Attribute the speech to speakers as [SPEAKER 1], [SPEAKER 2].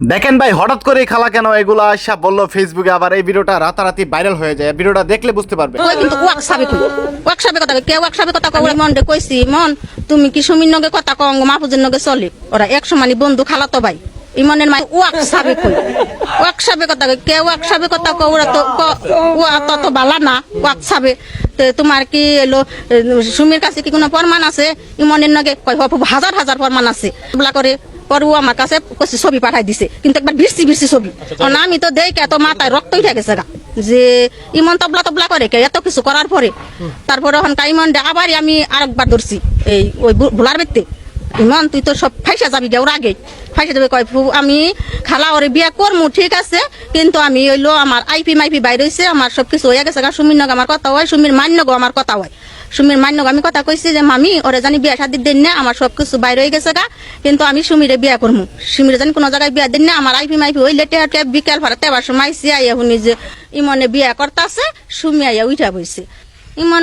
[SPEAKER 1] দেখেন ভাই, হঠাৎ করে খালা কেন এগুলো আসা বলল ফেসবুকে আবার এই ভিডিওটা রাতারাতি ভাইরাল হয়ে যায়। ভিডিওটা দেখলে বুঝতে পারবে।
[SPEAKER 2] মন তুমি কি সুমির নগে কথা কও? মাহফুজের নগে চলে। ওরা এক সমানি বন্ধু খালাতো ভাই। ইমনের মাই ওয়াক সাবে কই? ওয়াক সাবে কথা কই কে ওয়াক সাবে কথা কও ওরা তো ওয়া তত বালা না ওয়াক সাবে তে তোমার কি এলো সুমির কাছে কি কোনো প্রমাণ আছে? ইমনের নগে কই হাজার হাজার প্রমাণ আছে। বলা করে পরে ও আমার কাছে ছবি পাঠাই দিছে। কিন্তু একবার ভিড়ছি ভিড়ছি ছবি। কারণ আমি তো দেই এত মাথায় রক্ত উঠে গেছে গা। যে ইমন তবলা তবলা করে কে এত কিছু করার পরে। তারপরে ওখানকার ইমন আবার আমি আরেকবার ধরছি এই ওই ভোলার ব্যক্তি ইমন, তুই তো সব ফাইসা যাবি গে ওর আগে। ফাইসা যাবে কয় আমি খালা ওরে বিয়া করমু, ঠিক আছে? কিন্তু আমি হইল আমার আইপি মাইপি বাইর হইছে, আমার সব কিছু হয়ে গেছে সুমির নগ আমার কথা হয় সুমির মান্য গো আমার কথা হয় সুমির মান্য আমি কথা কইছি যে, মামি, ওরে জানি বিয়া শাদির দিন না, আমার সব কিছু বাইর হয়ে গেছে গা, কিন্তু আমি সুমিরে বিয়া করমু। সুমিরে জানি কোনো জায়গায় বিয়া দিন না, আমার আইপি মাইপি হইলে টেয়া টেয়া বিকাল ভাড়া তেবার সময় আইসি, আইয়া শুনি যে ইমনে বিয়া করতাছে, সুমি আইয়া উঠা বইছে। ইমন